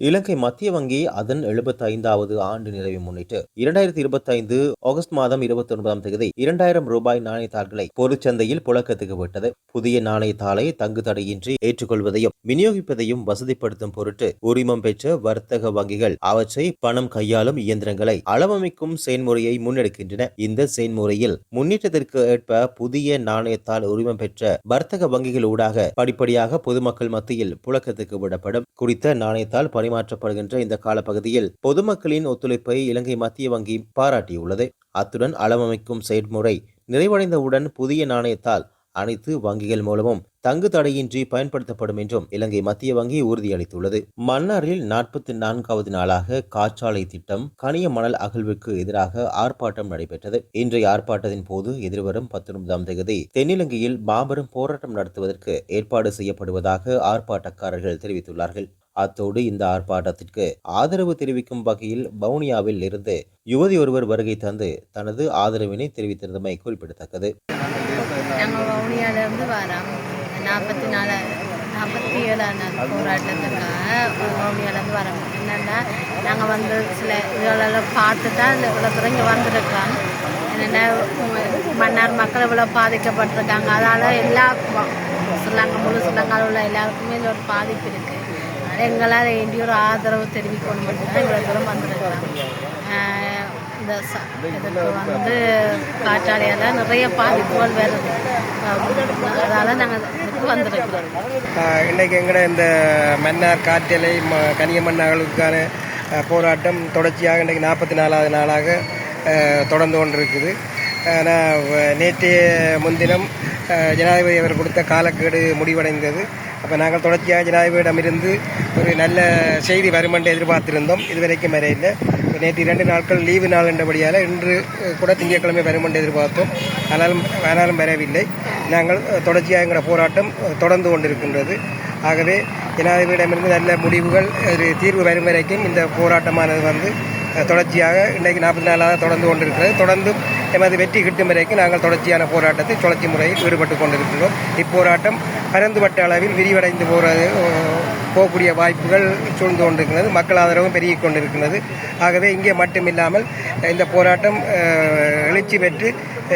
இலங்கை மத்திய வங்கி அதன் எழுபத்தி ஐந்தாவது ஆண்டு நிறைவை முன்னிட்டு இரண்டாயிரத்தி இருபத்தி ஐந்து ஆகஸ்ட் மாதம் இருபத்தி ஒன்பதாம் தேதி இரண்டாயிரம் ரூபாய் நாணயத்தாள்களை பொதுச்சந்தையில் புழக்கத்துக்கு விட்டது. புதிய நாணயத்தாளை தங்கு தடையின்றி ஏற்றுக்கொள்வதையும் விநியோகிப்பதையும் வசதிப்படுத்தும் பொருட்டு உரிமம் பெற்ற வர்த்தக வங்கிகள் அவற்றை பணம் கையாளும் இயந்திரங்களை அளவமைக்கும் செயல்முறையை முன்னெடுக்கின்றன. இந்த செயல்முறையில் முன்னேற்றத்திற்கு ஏற்ப புதிய நாணயத்தாள் உரிமம் பெற்ற வர்த்தக வங்கிகள் ஊடாக படிப்படியாக பொதுமக்கள் மத்தியில் புழக்கத்துக்கு விடப்படும். குறித்த நாணயத்தால் பரிமாற்றப்படுகின்ற இந்த காலப்பகுதியில் பொதுமக்களின் ஒத்துழைப்பை இலங்கை மத்திய வங்கி பாராட்டியுள்ளது. அத்துடன் அளவமைக்கும் செயல்முறை நிறைவடைந்தவுடன் புதிய நாணயத்தால் அனைத்து வங்கிகள் மூலமும் தங்கு தடையின்றி பயன்படுத்தப்படும் என்றும் இலங்கை மத்திய வங்கி உறுதியளித்துள்ளது. மன்னாரில் நாற்பத்தி நான்காவது நாளாக காற்றாலை திட்டம் கனிய மணல் அகழ்வுக்கு எதிராக ஆர்ப்பாட்டம் நடைபெற்றது. இன்றைய ஆர்ப்பாட்டத்தின் போது எதிர்வரும் பத்தொன்பதாம் தேதி தென்னிலங்கையில் மாபெரும் போராட்டம் நடத்துவதற்கு ஏற்பாடு செய்யப்படுவதாக ஆர்ப்பாட்டக்காரர்கள் தெரிவித்துள்ளார்கள். அத்தோடு இந்த ஆர்ப்பாட்டத்திற்கு ஆதரவு தெரிவிக்கும் வகையில் வவுனியாவில் இருந்து யுவதி ஒருவர் வருகை தந்து தனது ஆதரவினை தெரிவித்திருந்தமை குறிப்பிடத்தக்கது. நாங்கள் நாற்பத்தி நாலு நாற்பத்தி ஏழாம் நாள் போராட்டத்துக்காக வவுனியாவிலேருந்து வரோம். என்னென்னா நாங்கள் வந்து சில இதெல்லாம் பார்த்து தான் இந்த இவ்வளோ தூரம் இங்கே வந்திருக்கோம். என்னென்னா மன்னார் மக்கள் இவ்வளோ பாதிக்கப்பட்டிருக்காங்க. அதனால் எல்லா சிலங்க முழு சிலங்கால உள்ள எல்லாருக்குமே இந்த ஒரு பாதிப்பு இருக்குது எங்களால் வேண்டிய ஒரு ஆதரவு தெரிவிக்கணும் மட்டும்தான் இவ்வளோ தூரம் வந்திருக்கிறோம் இந்த இதுக்கு வந்து காற்றாலையால் நிறைய பாதிப்புகள் வருது. அதனால் நாங்கள் இதுக்கு வந்திருக்கிறோம். இன்னைக்கு எங்கட இந்த மன்னார் காற்றலை ம கனிய மன்னார்களுக்கான போராட்டம் தொடர்ச்சியாக இன்றைக்கு நாற்பத்தி நாலாவது நாளாக தொடர்ந்து கொண்டிருக்குது. ஆனால் நேற்றைய முன்தினம் ஜனாதிபதி அவர் கொடுத்த காலக்கேடு முடிவடைந்தது. அப்போ நாங்கள் தொடர்ச்சியாக ஜனாதிபதியிடமிருந்து ஒரு நல்ல செய்தி வரும் என்று எதிர்பார்த்திருந்தோம். இதுவரைக்கும் வரை இல்லை. நேற்று இரண்டு நாட்கள் லீவு நாள் என்றபடியால் இன்று கூட திங்கட்கிழமை வரும் என்று எதிர்பார்த்தோம். ஆனாலும் ஆனாலும் வரவில்லை. நாங்கள் தொடர்ச்சியாக எங்களோட போராட்டம் தொடர்ந்து கொண்டிருக்கின்றது. ஆகவே ஜனாதிபதியிடமிருந்து நல்ல முடிவுகள் ஒரு தீர்வு வரும் வரைக்கும் இந்த போராட்டமானது வந்து தொடர்ச்சியாக இன்றைக்கு நாற்பத்தி நாலாக தொடர்ந்து கொண்டிருக்கிறது. தொடர்ந்து எமது வெற்றி கிட்டும் வரைக்கும் நாங்கள் தொடர்ச்சியான போராட்டத்தை சுழற்சி முறையில் ஈடுபட்டு கொண்டிருக்கிறோம் இப்போராட்டம் பரந்துபட்ட அளவில் விரிவடைந்து போகிறது போகக்கூடிய வாய்ப்புகள் சூழ்ந்து கொண்டிருக்கிறது. மக்கள் ஆதரவும் பெருகிக் கொண்டிருக்கிறது. ஆகவே இங்கே மட்டுமில்லாமல் இந்த போராட்டம் எழுச்சி பெற்று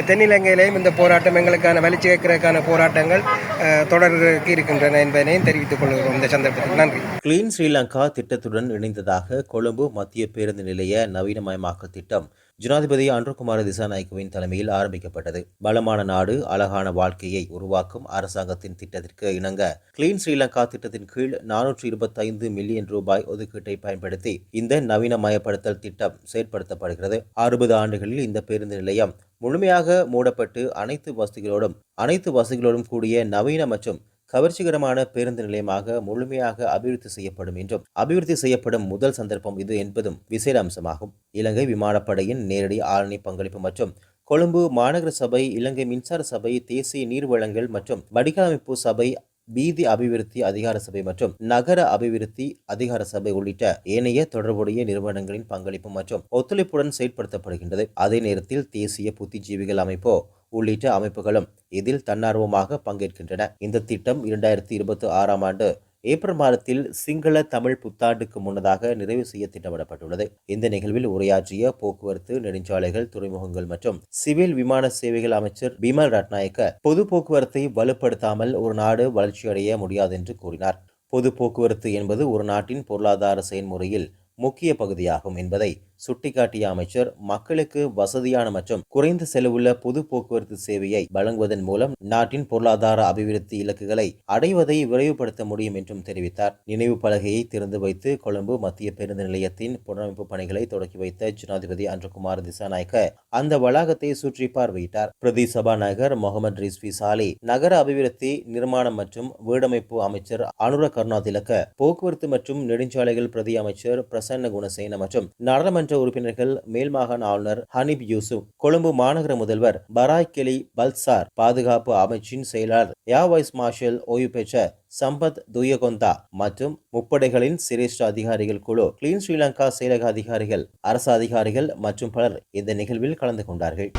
தென்னிலங்கையிலேயும் இந்த போராட்டம் எங்களுக்கான வலிச்சு வைக்கிறதுக்கான போராட்டங்கள் அஹ், இருக்கின்றன என்பதனையும் தெரிவித்துக் கொள்கிறோம் இந்த சந்தர்ப்பத்தில். நன்றி. கிளீன் ஸ்ரீலங்கா திட்டத்துடன் இணைந்ததாக கொழும்பு மத்திய பேருந்து நிலைய நவீனமயமாக்கல் திட்டம் ஜனாதிபதி அன்றுகுமார திசாநாயக்குவின் தலைமையில் ஆரம்பிக்கப்பட்டது. பலமான நாடு அழகான வாழ்க்கையை உருவாக்கும் அரசாங்கத்தின் திட்டத்திற்கு இணங்க கிளீன் ஸ்ரீலங்கா திட்டத்தின் கீழ் நானூற்றி இருபத்தைந்து மில்லியன் ரூபாய் ஒதுக்கீட்டை பயன்படுத்தி இந்த நவீனமயப்படுத்தல் திட்டம் செயற்படுத்தப்படுகிறது. அறுபது ஆண்டுகளில் இந்த பேருந்து நிலையம் முழுமையாக மூடப்பட்டு அனைத்து வசதிகளோடும் அனைத்து வசதிகளோடும் கூடிய நவீன மற்றும் கவர்ச்சிகரமான பேருந்து நிலையமாக முழுமையாக அபிவிருத்தி செய்யப்படும் என்றும் அபிவிருத்தி செய்யப்படும் முதல் சந்தர்ப்பம் இது என்பதும் விசேட அம்சமாகும். இலங்கை விமானப்படையின் நேரடி ஆரணி பங்களிப்பு மற்றும் கொழும்பு மாநகர சபை இலங்கை மின்சார சபை தேசிய நீர் வழங்கல் மற்றும் வடிகாலமைப்பு சபை வீதி அபிவிருத்தி அதிகார சபை மற்றும் நகர அபிவிருத்தி அதிகார சபை உள்ளிட்ட ஏனைய தொடர்புடைய நிறுவனங்களின் பங்களிப்பு மற்றும் ஒத்துழைப்புடன் செயற்படுத்தப்படுகின்றது அதே நேரத்தில் தேசிய புத்திஜீவிகள் அமைப்போ உள்ளிட்ட அமைப்புகளும் இதில் தன்னார்வமாக பங்கேற்கின்றன. இந்த திட்டம் இரண்டாயிரத்தி இருபத்தி ஆறாம் ஆண்டு ஏப்ரல் மாதத்தில் சிங்கள தமிழ் புத்தாண்டுக்கு முன்னதாக நிறைவு செய்ய திட்டமிடப்பட்டுள்ளது. இந்த நிகழ்வில் உரையாற்றிய போக்குவரத்து நெடுஞ்சாலைகள் துறைமுகங்கள் மற்றும் சிவில் விமான சேவைகள் அமைச்சர் பிமல் ரட்நாயக்க பொது போக்குவரத்தை வலுப்படுத்தாமல் ஒரு நாடு வளர்ச்சியடைய முடியாது என்று கூறினார். பொது போக்குவரத்து என்பது ஒரு நாட்டின் பொருளாதார செயல்முறையில் முக்கிய பகுதியாகும் என்பதை சுட்டிக்காட்டிய அமைச்சர் மக்களுக்கு வசதியான மற்றும் குறைந்த செலவுள்ள பொது போக்குவரத்து சேவையை வழங்குவதன் மூலம் நாட்டின் பொருளாதார அபிவிருத்தி இலக்குகளை அடைவதை விரைவுபடுத்த முடியும் என்றும் தெரிவித்தார். நினைவு பலகையை திறந்து வைத்து கொழும்பு மத்திய பேருந்து நிலையத்தின் புனரமைப்பு பணிகளை தொடக்கி வைத்த ஜனாதிபதி அன்றகுமார் திசாநாயக்க அந்த வளாகத்தை சுற்றி பார்வையிட்டார். பிரதி சபாநாயகர் முகமது ரிஸ்வி சாலி நகர அபிவிருத்தி நிர்மாணம் மற்றும் வீடமைப்பு அமைச்சர் அனுர கருணாதிலக்க போக்குவரத்து மற்றும் நெடுஞ்சாலைகள் பிரதி அமைச்சர் பிரசன்ன குணசேன மற்றும் நாடாளுமன்ற உறுப்பினர்கள் மேல் மாகாண ஆளுநர் ஹனீப் யூசுப் கொழும்பு மாநகர முதல்வர் பராய் கெலி பல்சார் பாதுகாப்பு அமைச்சின் செயலாளர் ஏர் வைஸ் மார்ஷல் ஓய்வு பெற்ற சம்பத் துயகொந்தா மற்றும் முப்படைகளின் சிரேஷ்ட அதிகாரிகள் குழு கிளீன் ஸ்ரீலங்கா செயலக அதிகாரிகள் அரசு அதிகாரிகள் மற்றும் பலர் இந்த நிகழ்வில் கலந்து கொண்டார்கள்.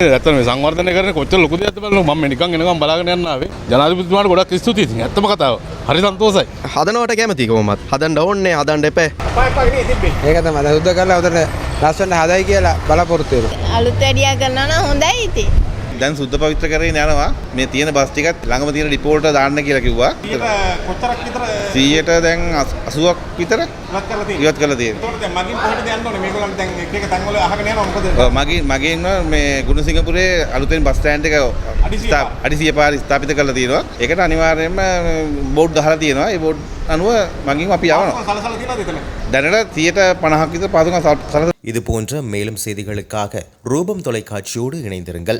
ඇත්තම සංවර්ධනය කරන කොච්චර ලොකුද ඇත්ත බලන්න මම නිකන් එනකම් බලාගෙන යන්න ආවේ. ජනාධිපතිතුමාට ගොඩක් ස්තුතියි. ඉතින් ඇත්තම කතාව. හරි සන්තෝසයි. හදනවට කැමති කොමත් හදන්ඩ ඕන්නේ හදන්ඩ එපෑ. ඒක තමයි. සුද්ධ කරලා උතන ලස්සන හදයි කියලා බලාපොරොත්තු වෙනවා. අලුත් වැඩියා කරනවා නම් හොඳයි ඉතින් දැන් සුද්ධ පවිත්‍ර කරගෙන යනවා මේ තියෙන බස් ටිකත් ළඟම තියෙන ඩිපෝල්ට දාන්න කියලා කිව්වා. කොච්චරක් විතර 100ට දැන් 80ක් විතර ඉවත් කරලා තියෙනවා. ඉවත් කරලා තියෙනවා. ඒතකොට දැන් මගින් කොහෙටද යන්න ඕනේ? මේගොල්ලන් දැන් එක එක තැන්වල අහගෙන යනවා මොකද? ඔව්, මගේ මගේම මේ ගුණසිංහපුරේ අලුතෙන් බස් ස්ටෑන්ඩ් එක අඩිසිය ස්ථා- අඩිසිය පාර ස්ථාපිත කරලා තියෙනවා. ඒකට අනිවාර්යයෙන්ම බෝඩ් ගහලා තියෙනවා. ඒ බෝඩ් අනුව මගින් අපි යවනවා. සලසලා තියෙනවද එතන? දැනට 150ක් විතර පාසුකම් සලසලා இது போன்ற மேலும் செய்திகளுக்காக ரூபம் தொலைக்காட்சியோடு இணைந்திருங்கள்